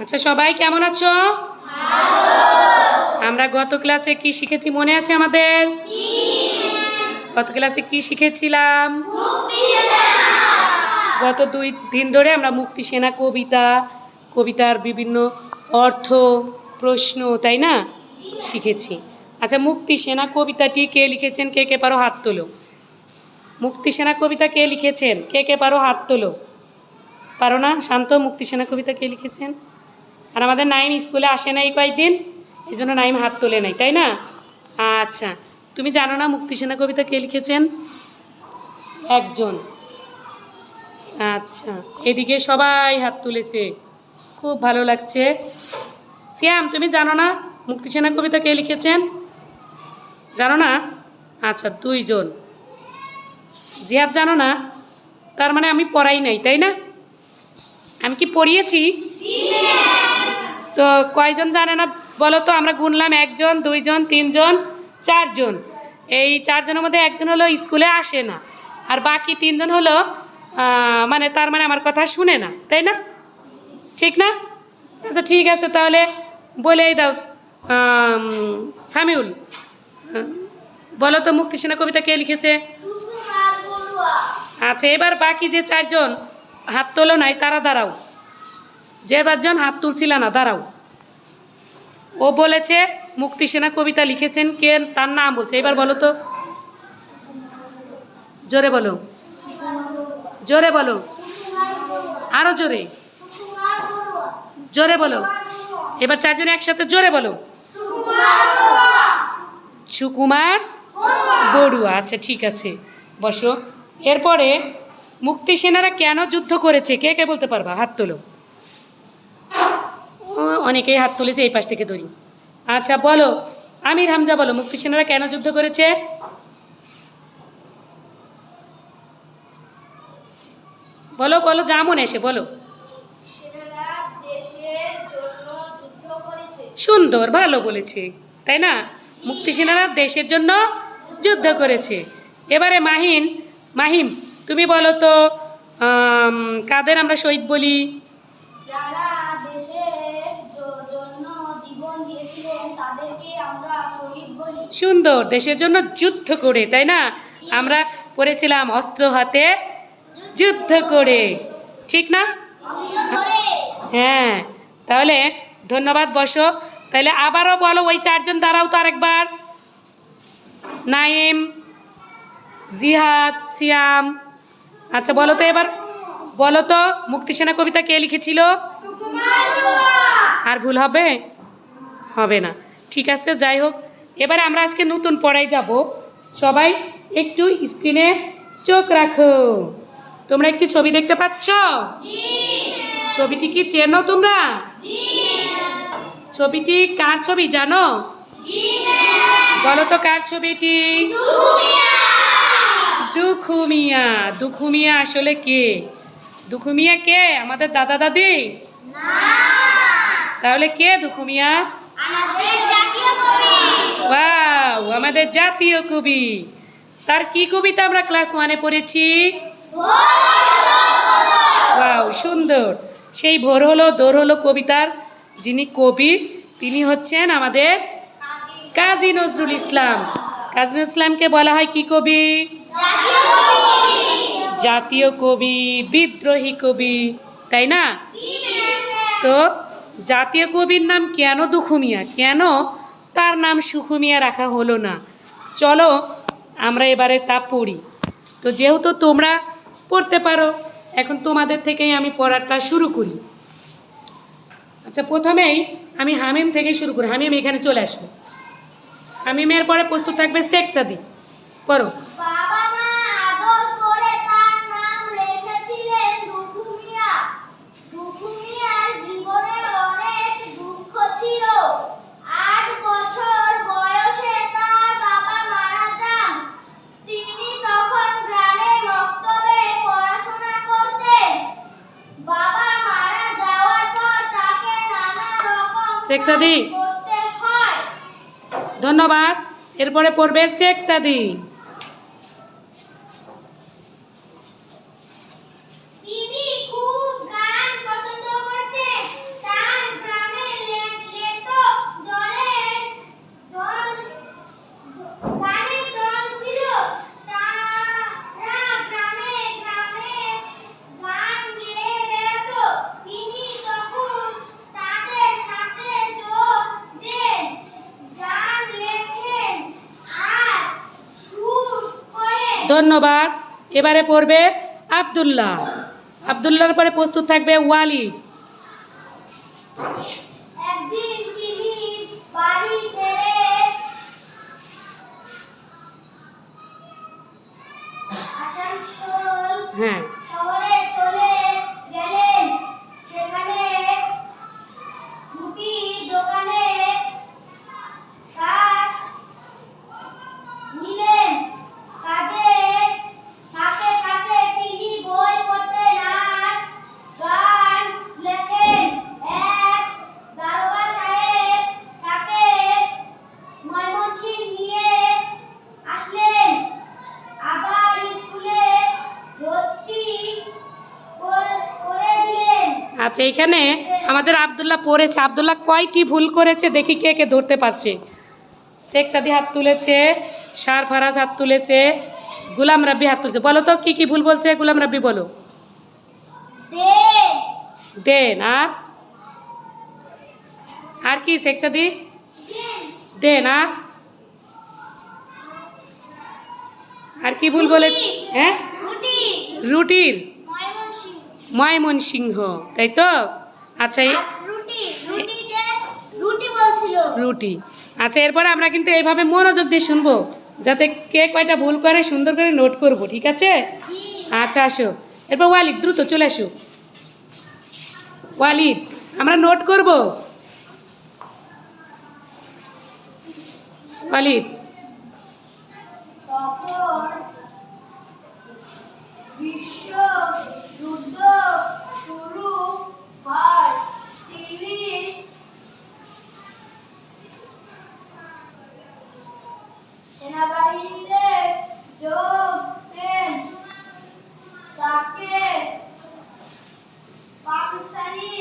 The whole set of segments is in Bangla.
আচ্ছা সবাই কেমন আছো? আমরা গত ক্লাসে কি শিখেছি মনে আছে আমাদের? গত ক্লাসে কি শিখেছিলাম? গত দুই দিন ধরে আমরা মুক্তি সেনা কবিতা কবিতার বিভিন্ন অর্থ প্রশ্ন তাই না? শিখেছি। আচ্ছা মুক্তি সেনা কবিতাটি কে লিখেছেন? কে কে পারো হাত তোলো। মুক্তি সেনা কবিতা কে লিখেছেন? কে কে পারো হাত তোলো। পারো না? শান্ত মুক্তি সেনা কবিতা কে লিখেছেন? আর আমাদের নাইম স্কুলে আসে নাই কয়েকদিন, এই জন্য নাইম হাত তোলে নাই, তাই না? আচ্ছা তুমি জানো না মুক্তি সেনা কবিতা কে লিখেছেন? একজন। আচ্ছা এদিকে সবাই হাত তুলেছে, খুব ভালো লাগছে। শ্যাম, তুমি জানো না মুক্তি সেনা কবিতা কে লিখেছেন? জানো না? আচ্ছা দুইজন। জিয়াদ জানো না? তার মানে আমি পড়াই নাই, তাই না? আমি কি পড়িয়েছি? তো কয়জন জানে না? বলো তো, আমরা গুনলাম একজন, দুইজন, তিনজন, চারজন। এই চারজনের মধ্যে একজন হলো স্কুলে আসে না, আর বাকি তিনজন হলো মানে তার মানে আমার কথা শুনে না, তাই না? ঠিক না? আচ্ছা ঠিক আছে, তাহলে বলেই দাও সামিউল। বলো তো, মুক্তি সেনা কবিতা কে লিখেছে? আচ্ছা এবার বাকি যে চারজন, হাত তোলো নাই, তারা দাঁড়াও। যে পাঁচজন, হাত তুলছিল না, দাঁড়াও। ও বলেছে মুক্তি সেনা কবিতা লিখেছেন, কে তার নাম বলছে? এবার বলো তো। জোরে বলো। জোরে বলো। আরও জোরে। জোরে বলো। এবার চারজন একসাথে জোরে বলো। সুকুমার বড়ুয়া। আচ্ছা ঠিক আছে। বসো। এরপরে মুক্তি সেনারা কেন যুদ্ধ করেছে? কে কে বলতে পারবা? হাত তোলো। অনেকেই হাত তুলেছে এই পাশ থেকে ধরি আচ্ছা বলো আমির হামজা বলো মুক্তি সেনারা কেন যুদ্ধ করেছে? বলো বলো যা মনে এসে বলো। সুন্দর ভালো বলেছে তাই না? মুক্তি সেনারা দেশের জন্য যুদ্ধ করেছে। এবারে মাহিন মাহিম তুমি বলো তো কাদের আমরা শহীদ বলি? যারা দেশের জ- জন্য জীবন দিয়েছিলেন তাদেরকে আমরা শহীদ বলি সুন্দর, দেশের জন্য যুদ্ধ করে, তাই না? আমরা পড়েছিলাম অস্ত্র হাতে যুদ্ধ করে, ঠিক না? হ্যাঁ তাহলে ধন্যবাদ বসো। তাহলে আবারও বলো, ওই চারজন দাঁড়াও তো আরেকবার। নাইম, জিহাদ, সিয়াম। আচ্ছা বলো তো এবার, বলো তো মুক্তি সেনা কবিতা কে লিখেছিল? আর ভুল হবে? হবে না। ঠিক আছে, যাই হোক। এবারে আমরা আজকে নতুন পড়াই যাব। সবাই একটু স্ক্রিনে চোখ রাখো। তোমরা একটি ছবি দেখতে পাচ্ছ? ছবিটি কি চেনো তোমরা? ছবিটি কার ছবি জানো? বলো তো কার ছবিটি? দুখুমিয়া। দুখুমিয়া আসলে কে? দুখুমিয়া কে? আমাদের দাদা দাদি? তাহলে কে দুখুমিয়া? ওয়াও আমাদের জাতীয় কবি। তার কি কবিতা আমরা ক্লাস ওয়ানে পড়েছি? ওয়াও সুন্দর। সেই ভোর হলো, দোর হলো কবিতার যিনি কবি, তিনি হচ্ছেন আমাদের কাজী নজরুল ইসলাম। কাজী নজরুল ইসলামকে বলা হয় কি কবি? জাতীয় কবি, বিদ্রোহী কবি, তাই না? তো জাতীয় কবির নাম কেন দুখুমিয়া? কেন তার নাম সুখুমিয়া রাখা হলো না। চলো, আমরা এবারে তা পড়ি। তো যেহেতু তোমরা পড়তে পারো, এখন তোমাদের থেকেই আমি পড়াটা শুরু করি। আচ্ছা প্রথমেই আমি হামিম থেকেই শুরু করি। হামিম, এখানে চলে আসব হামিমের পরে প্রস্তুত থাকবে শেখ সাদি পড়ো। শেখ সাদি। ধন্যবাদ। এরপরে পড়বে শেখ সাদি। ধন্যবাদ। এবারে পড়বে আবদুল্লাহ। আবদুল্লাহর পরে প্রস্তুত থাকবে ওয়ালিদ। আসানসোল হ্যাঁ। আচ্ছা এখানে আমাদের আব্দুল্লাহ পড়েছে। আবদুল্লাহ কয়টি ভুল করেছে দেখি কে কে ধরতে পারছে। শেখ সাদি হাত তুলেছে শার ফারাজ হাত তুলেছে গুলাম রাব্বি হাত তুলেছে। বলো তো কি কি ভুল বলছে? গুলাম রাব্বি বলো। দেন। দেন আর? আর কি শেখ সাদি? দেন আর? আর কি ভুল বলে হ্যাঁ? রুটির। ময়মনসিং ময়মন সিংহ তাই তো? আচ্ছা রুটি আচ্ছা এরপরে আমরা কিন্তু এইভাবে মনোযোগ দিয়ে শুনব যাতে কে কয়টা ভুল করে সুন্দর করে নোট করব ঠিক আছে? আচ্ছা আসো। এরপর ওয়ালিদ দ্রুত চলে আসো। ওয়ালিদ আমরা নোট করব? ওয়ালিদ। বিশ্ব যুদ্ধ শুরু হয়। তিনি সেনাবাহিনীতে যোগ দেন। তাকে পাকিস্তানি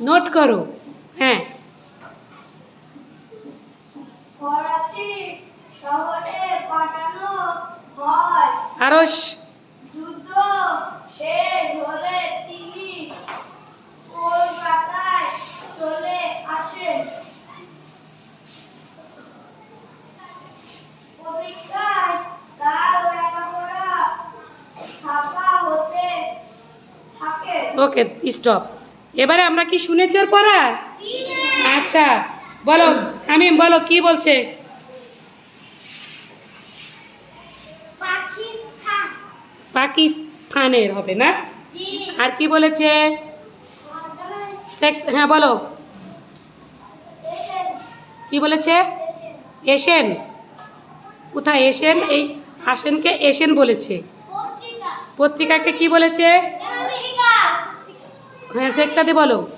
নোট করো। হ্যাঁ। করাচি শহরে পাঠানো হয়। আরও যুদ্ধ শেষ হলে তিনি কলকাতায় চলে আসেন পরীক্ষায় তার লেখাপড়া ছাপা হতে থাকে ওকে স্টপ এবারে আমরা কি শুনেছি ওর পড়া আচ্ছা বলো আমি বলো কি বলছে? পাকিস্তান। পাকিস্তানের হবে না? আর কি বলেছে? সেক্স হ্যাঁ বলো। কি বলেছে? এশিয়ান। কোথায় এশিয়ান? এই আসেনকে এশিয়ান বলেছে। পত্রিকাকে কি বলেছে? হ্যাঁ সাদি বলো।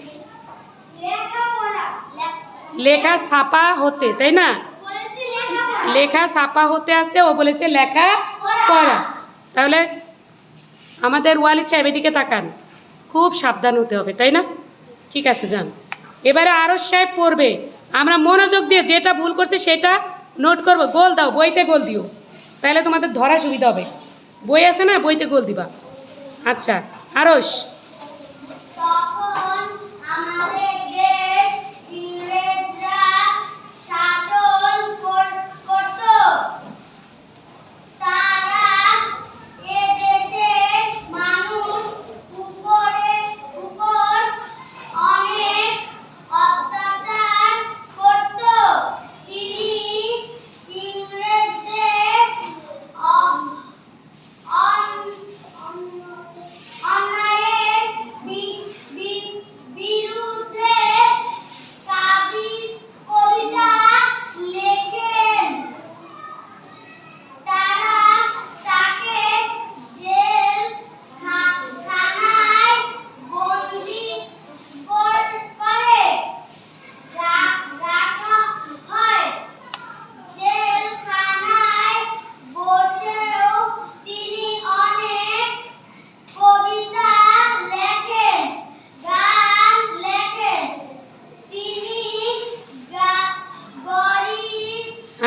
লেখা ছাপা হতে, তাই না? লেখা ছাপা হতে আসে, ও বলেছে লেখা পড়া। তাহলে আমাদের ওয়ালিদ সাহেব এদিকে তাকান। খুব সাবধান হতে হবে, তাই না? ঠিক আছে, যান। এবারে আরও সাহেব পড়বে। আমরা মনোযোগ দিয়ে যেটা ভুল করছে সেটা নোট করব। গোল দাও, বইতে গোল দিও। তাহলে তোমাদের ধরা সুবিধা হবে। বই আছে না? বইতে গোল দিবা। আচ্ছা আরস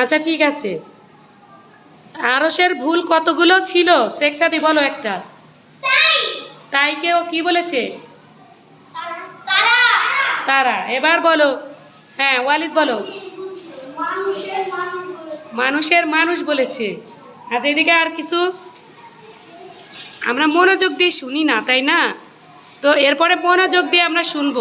আচ্ছা ঠিক আছে। আরসের ভুল কতগুলো ছিল? শেখ সাদি বলো একটা। তাই। কেউ কি বলেছে? তারা। এবার বলো। হ্যাঁ ওয়ালিদ বলো। মানুষের মানুষ বলেছে। মানুষের মানুষ বলেছে। আচ্ছা এদিকে আর কিছু? আমরা মনোযোগ দিয়ে শুনি না তাই না? তো এরপরে মনোযোগ দিয়ে আমরা শুনব।